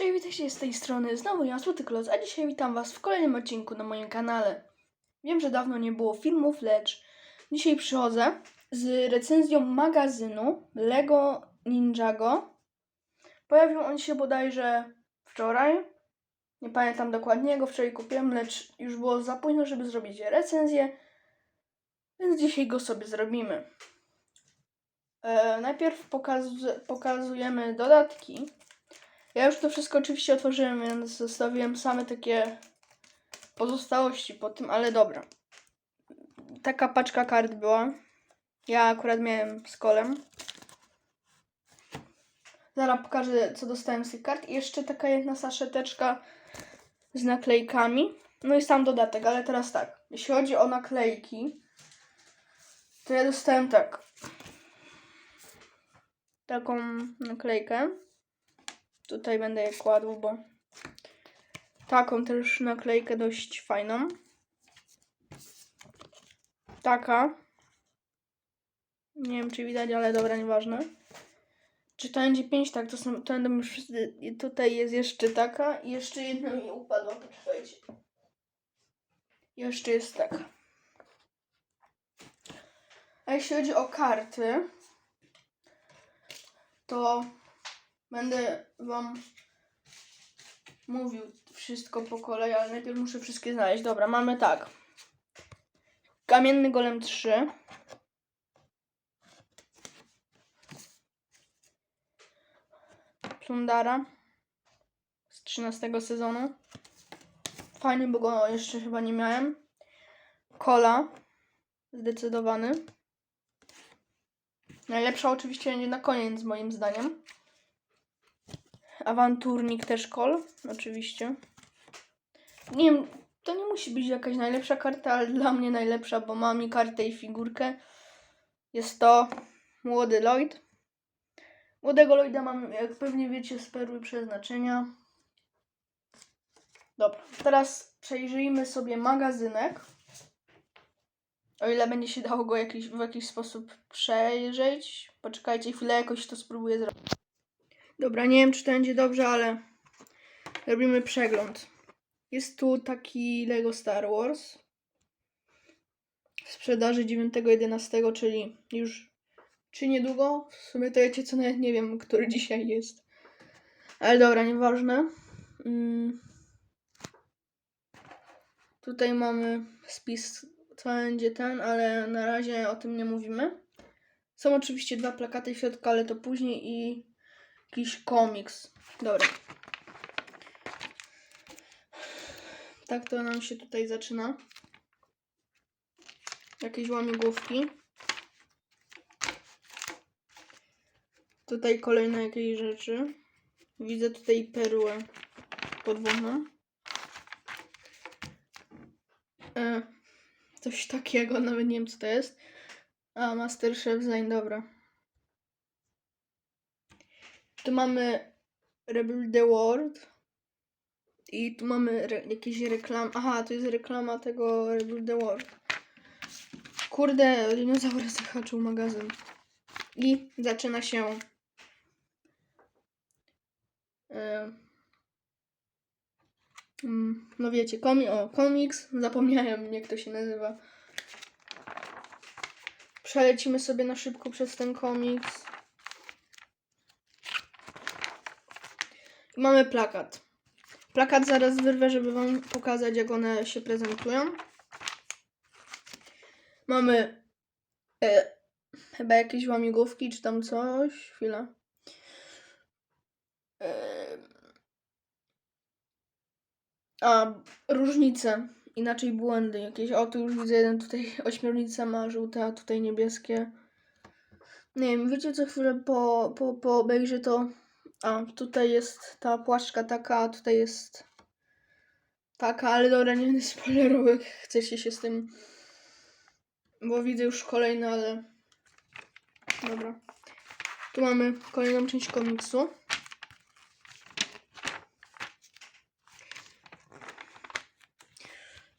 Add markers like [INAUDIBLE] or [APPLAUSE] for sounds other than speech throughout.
Cześć, witajcie z tej strony, znowu ja, Złoty Kloc, a dzisiaj witam was w kolejnym odcinku na moim kanale. Wiem, że dawno nie było filmów, lecz dzisiaj przychodzę z recenzją magazynu Lego Ninjago. Pojawił on się bodajże wczoraj, nie pamiętam dokładnie, go wczoraj kupiłem, lecz już było za późno, żeby zrobić recenzję, więc dzisiaj go sobie zrobimy. E, najpierw pokaz- pokazujemy dodatki. Ja już to wszystko oczywiście otworzyłem, więc zostawiłem same takie pozostałości po tym, ale dobra. Taka paczka kart była. Ja akurat miałem z kolem. Zaraz pokażę, co dostałem z tych kart. I jeszcze taka jedna saszeteczka z naklejkami. No i sam dodatek, ale teraz tak. Jeśli chodzi o naklejki, to ja dostałem tak. Taką naklejkę. Tutaj będę je kładł, bo taką też naklejkę dość fajną. Taka. Nie wiem, czy widać, ale dobra, nieważne. Czy to będzie 5? Tak, to są, to będą już wszyscy. i Tutaj jest jeszcze taka i jeszcze jedna mi upadła, poczekajcie. Jeszcze jest taka. A jeśli chodzi o karty, to Będę wam mówił wszystko po kolei, ale najpierw muszę wszystkie znaleźć. Dobra, mamy tak. Kamienny Golem 3. Plundara z 13 sezonu. Fajny, bo go jeszcze chyba nie miałem. Kola. Zdecydowany. Najlepsza oczywiście będzie na koniec, moim zdaniem. Awanturnik też kol, oczywiście. Nie wiem, to nie musi być jakaś najlepsza karta, ale dla mnie najlepsza, bo mam i kartę i figurkę. Jest to Młody Lloyd. Młodego Lloyda mam, jak pewnie wiecie, z perły przeznaczenia. Dobra, teraz przejrzyjmy sobie magazynek. O ile będzie się dało go jakiś, w jakiś sposób przejrzeć. Poczekajcie chwilę, jakoś to spróbuję zrobić. Dobra, nie wiem czy to będzie dobrze, ale robimy przegląd. Jest tu taki Lego Star Wars w sprzedaży 9.11, czyli już czy niedługo? W sumie to wiecie co, nawet nie wiem, który [LAUGHS] dzisiaj jest. Ale dobra, nieważne. Mm. Tutaj mamy spis, co będzie ten, ale na razie o tym nie mówimy. Są oczywiście dwa plakaty w środku, ale to później i jakiś komiks. Dobra. Tak to nam się tutaj zaczyna. Jakieś łamigłówki. Tutaj kolejne jakieś rzeczy. Widzę tutaj perłę podwójną. E, coś takiego, [LAUGHS] nawet nie wiem co to jest. A, Masterchef Zain, dobra. Tu mamy Rebuild the World. I tu mamy re- jakieś reklam. Aha, to jest reklama tego Rebuild the World. Kurde, dinozaur zahaczył magazyn. I zaczyna się. mm, No wiecie, komi o, komiks. Zapomniałem, jak to się nazywa. Przelecimy sobie na szybko przez ten komiks. Mamy plakat. Plakat zaraz wyrwę, żeby Wam pokazać, jak one się prezentują. Mamy e, chyba jakieś łamigłówki, czy tam coś. Chwila. E, a, różnice. Inaczej błędy jakieś. O, tu już widzę jeden tutaj [LAUGHS] ośmiornica ma żółte, a tutaj niebieskie. Nie wiem, wiecie co chwilę po, po, po obejrzę to a, tutaj jest ta płaszczka taka, a tutaj jest taka, ale dobra, nie będę spoilerował, chcecie się z tym... Bo widzę już kolejne, ale... Dobra. Tu mamy kolejną część komiksu.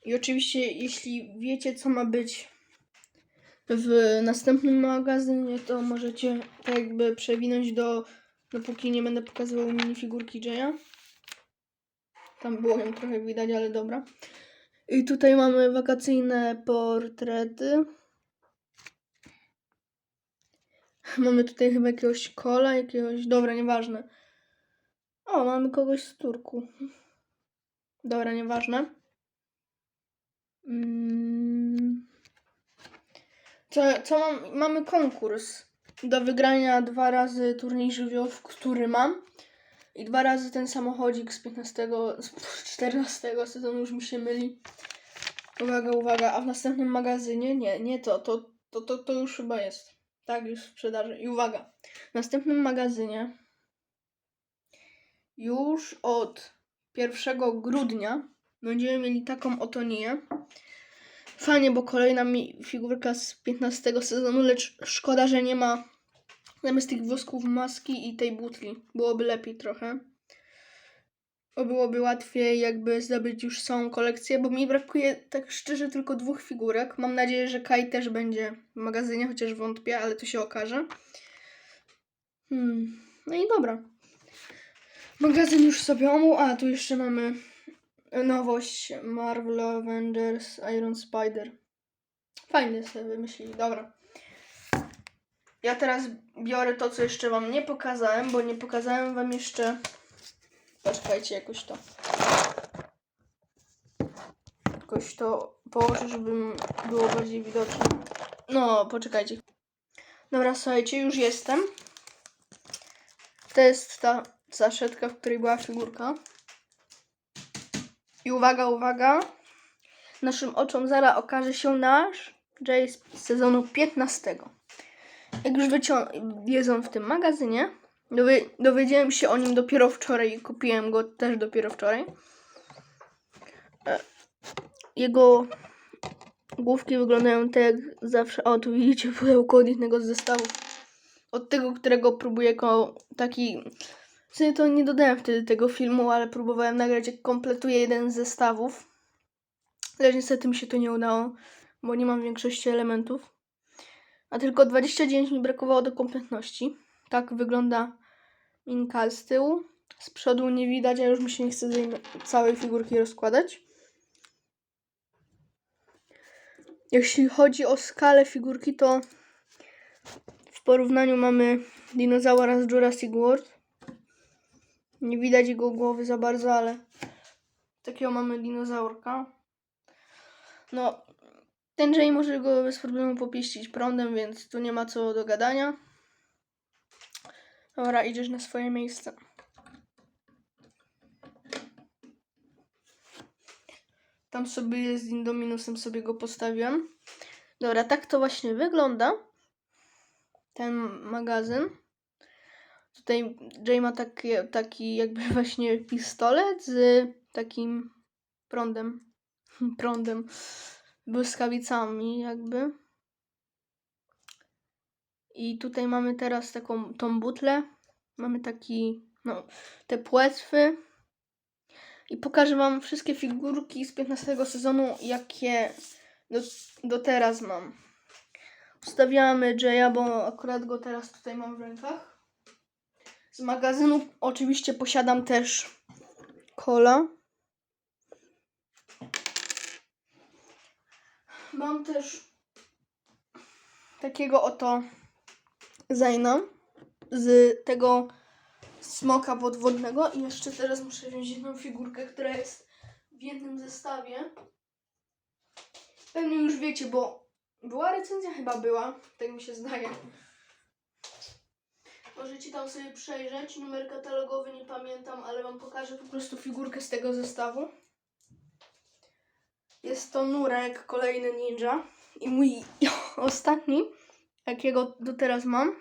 I oczywiście, jeśli wiecie, co ma być w następnym magazynie, to możecie tak jakby przewinąć do dopóki nie będę pokazywał minifigurki Jaya. Tam było ją trochę widać, ale dobra. I tutaj mamy wakacyjne portrety. [LAUGHS] Mamy tutaj chyba jakiegoś kola, jakiegoś... Dobra, nieważne. O, mamy kogoś z Turku. Dobra, nieważne. Mm. Co, co mam? Mamy konkurs do wygrania dwa razy turniej żywiołów, który mam. I dwa razy ten samochodzik z 15, z 14 sezonu już mi się myli. Uwaga, uwaga, a w następnym magazynie? Nie, nie to, to, to, to, to już chyba jest. Tak, już w sprzedaży. I uwaga, w następnym magazynie już od 1 grudnia będziemy mieli taką oto niję. Fajnie, bo kolejna mi figurka z 15 sezonu, lecz szkoda, że nie ma zamiast tych włosków maski i tej butli. Byłoby lepiej trochę. Bo byłoby łatwiej jakby zdobyć już całą kolekcję, bo mi brakuje tak szczerze tylko dwóch figurek. Mam nadzieję, że Kai też będzie w magazynie, chociaż wątpię, ale to się okaże. Hmm. No i dobra. Magazyn już sobie omół, a tu jeszcze mamy nowość Marvel Avengers Iron Spider. Fajnie sobie wymyślili, dobra. Ja teraz biorę to, co jeszcze wam nie pokazałem, bo nie pokazałem wam jeszcze. Poczekajcie, jakoś to. Jakoś to położę, żeby było bardziej widoczne. No, poczekajcie. Dobra, słuchajcie, już jestem. To jest ta zaszetka, w której była figurka. I uwaga, uwaga. Naszym oczom zaraz okaże się nasz Jay z sezonu 15. Jak już on w tym magazynie, dowie- dowiedziałem się o nim dopiero wczoraj i kupiłem go też dopiero wczoraj. E, Jego główki wyglądają tak jak zawsze. O, tu widzicie pudełko od innego z zestawu. Od tego, którego próbuję jako taki... W sumie to nie dodałem wtedy tego filmu, ale próbowałem nagrać jak kompletuję jeden z zestawów. Lecz niestety mi się to nie udało, bo nie mam większości elementów. A tylko 29 mi brakowało do kompletności. Tak wygląda minka z tyłu. Z przodu nie widać, a już mi się nie chce całej figurki rozkładać. Jeśli chodzi o skalę figurki, to w porównaniu mamy dinozaura z Jurassic World. Nie widać jego głowy za bardzo, ale takiego mamy dinozaurka. No, ten Jay może go bez problemu popieścić prądem, więc tu nie ma co do gadania. Dobra, idziesz na swoje miejsce. Tam sobie z Indominusem, sobie go postawiłem. Dobra, tak to właśnie wygląda. Ten magazyn. Tutaj Jay ma taki, taki jakby [LAUGHS] właśnie pistolet z takim prądem. [LAUGHS] Prądem. Błyskawicami jakby. I tutaj mamy teraz taką tą butlę. Mamy taki, no, te płetwy. I pokażę wam wszystkie figurki z 15 sezonu, jakie do, do teraz mam. Ustawiamy Jaya, bo akurat go teraz tutaj mam w rękach. Z magazynu oczywiście posiadam też Cola. Mam też takiego oto Zaina z tego smoka podwodnego i jeszcze teraz muszę wziąć jedną figurkę, która jest w jednym zestawie. Pewnie już wiecie, bo była recenzja chyba była, tak mi się zdaje. Możecie tam sobie przejrzeć. Numer katalogowy nie pamiętam, ale wam pokażę po prostu figurkę z tego zestawu. Jest to Nurek, kolejny ninja. I mój [LAUGHS] ostatni, jakiego do teraz mam.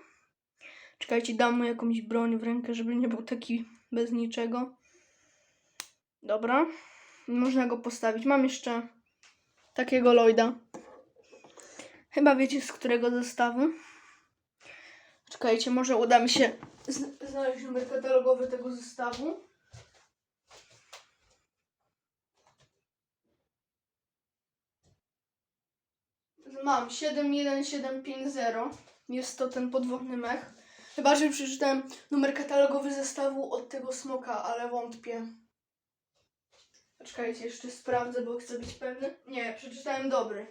Czekajcie, dam mu jakąś broń w rękę, żeby nie był taki bez niczego. Dobra. Można go postawić. Mam jeszcze takiego Lloyda. Chyba wiecie z którego zestawu. Czekajcie, może uda mi się zn- znaleźć numer katalogowy tego zestawu. Mam 71750. Jest to ten podwodny mech. Chyba, że przeczytałem numer katalogowy zestawu od tego smoka, ale wątpię. Poczekajcie, jeszcze sprawdzę, bo chcę być pewny. Nie, przeczytałem dobry.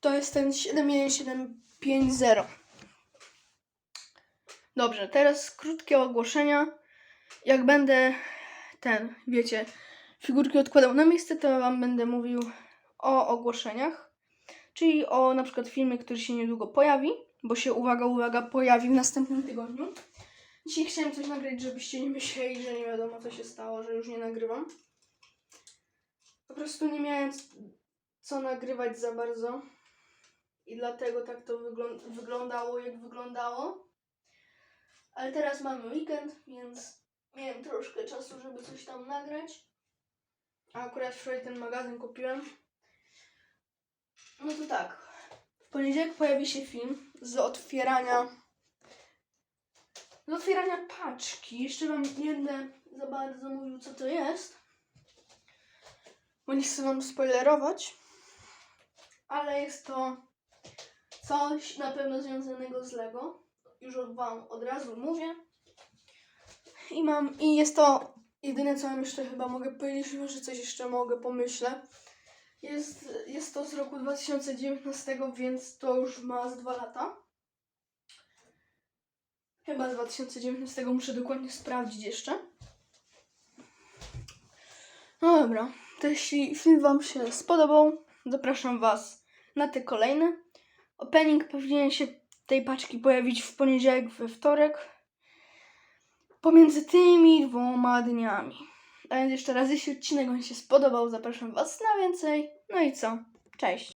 To jest ten 71750. Dobrze, teraz krótkie ogłoszenia. Jak będę ten, wiecie, figurki odkładał na miejsce, to wam będę mówił o ogłoszeniach. Czyli o na przykład filmie, który się niedługo pojawi, bo się, uwaga, uwaga, pojawi w następnym tygodniu. Dzisiaj chciałem coś nagrać, żebyście nie myśleli, że nie wiadomo co się stało, że już nie nagrywam. Po prostu nie miałem co nagrywać za bardzo. I dlatego tak to wyglą- wyglądało, jak wyglądało. Ale teraz mamy weekend, więc miałem troszkę czasu, żeby coś tam nagrać. A akurat wczoraj ten magazyn kupiłem. No to tak. W poniedziałek pojawi się film z otwierania. Z otwierania paczki. Jeszcze wam nie będę za bardzo mówił, co to jest. Bo nie chcę wam spoilerować. Ale jest to coś na pewno związanego z Lego. Już wam od razu mówię. I mam. I jest to jedyne, co wam jeszcze chyba mogę powiedzieć, chyba że coś jeszcze mogę pomyślę. Jest, jest to z roku 2019, więc to już ma z dwa lata. Chyba z 2019, muszę dokładnie sprawdzić jeszcze. No dobra, to jeśli film Wam się spodobał, zapraszam Was na te kolejne. Opening powinien się tej paczki pojawić w poniedziałek, we wtorek. Pomiędzy tymi dwoma dniami. A więc jeszcze raz, jeśli odcinek Wam się spodobał, zapraszam Was na więcej. No i co? Cześć!